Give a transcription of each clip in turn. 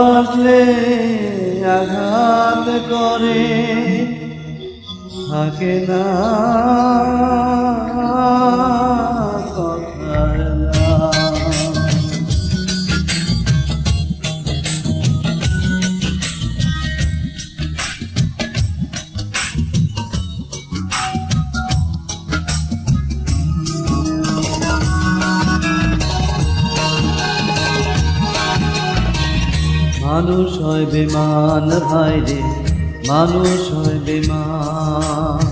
ভালোবাসলে আঘাত করে থাকে না। মানুষ হয় বেমান ভাই রে, মানুষ হয় বেমান।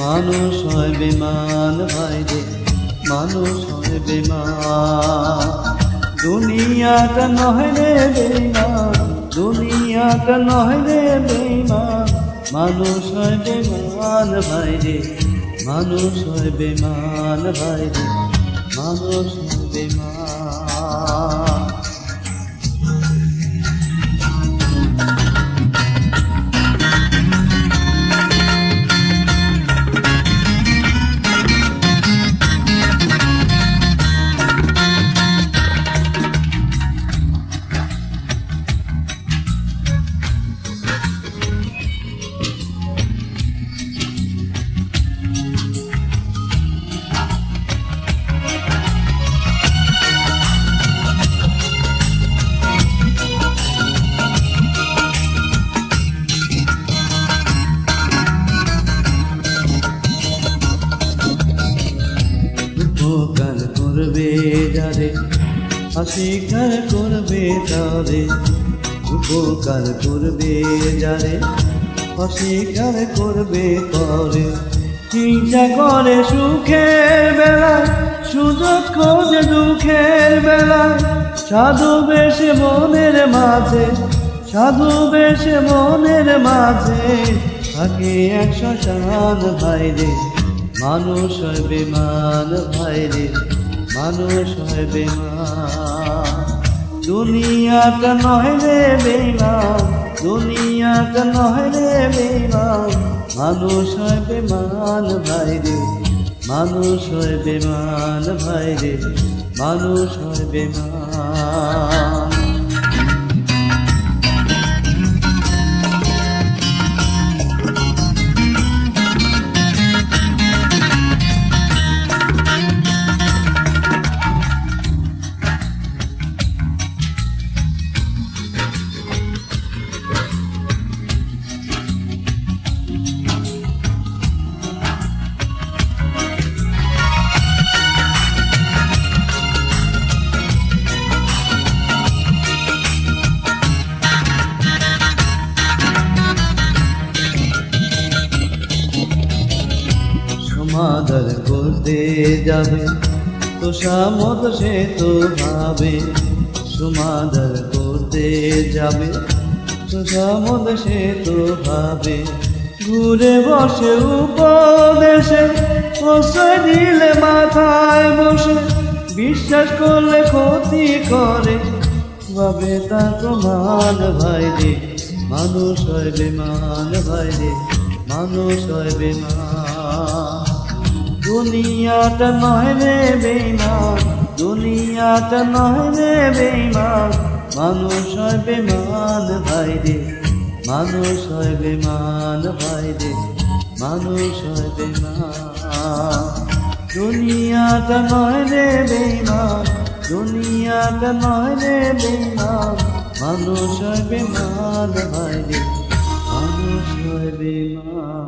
মানুষ হয় বেমান ভাই রে, মানুষ হয় বেমান। দুনিয়াটা নয় রে বেমান দুনিয়াটা নয় রে বেমান মানুষ হয় বেমান ভাই রে, মানুষ হয় বেমান ভাই রে, মানুষ হয় বেমান। উপকার করবে যারে? অস্বীকার করবে তারে? উপকার করবে যারে? অস্বীকার করবে করে হিংসা করে সুখের বেলা, সুযোগ খোঁজে দুঃখের বেলা। সাধু বেশে মনের মাঝে, সাধু বেশে মনের মাঝে। থাকে একশো শান ভাইরে মানুষ বেমান ভাইরে মানুষ হয় বেমান দুনিয়াটা নয় রে বেমান দুনিয়াটা নয় রে বেমান মানুষ হয় বেমান ভাইরে মানুষ হয় বেমান ভাইরে মানুষ হয় বেমান সমাধান করতে যাবে। তো সামত সে তো ভাবে সমাধান করতে যাবে। তো সামত সে তো ভাবে, ঘুরে বসে উপদেশে, প্রশ্রয় দিলে মাথায় বসে, বিশ্বাস করলে ক্ষতি করে। ভাবে তা প্রমাণ, ভাই রে, মানুষ হয় বেমান ভাই রে, মানুষ হয় বেমান দুনিয়াটা নয় রে বেমান দুনিয়াটা নয় রে বেমান মানুষ হয় বেমান ভাই রে। মানুষ হয় বেমান ভাই রে। মানুষ হয় বেমান দুনিয়াটা নয় রে বেমান দুনিয়াটা নয় রে বেমান মানুষ হয় বেমান ভাই রে। মানুষ হয় বেমান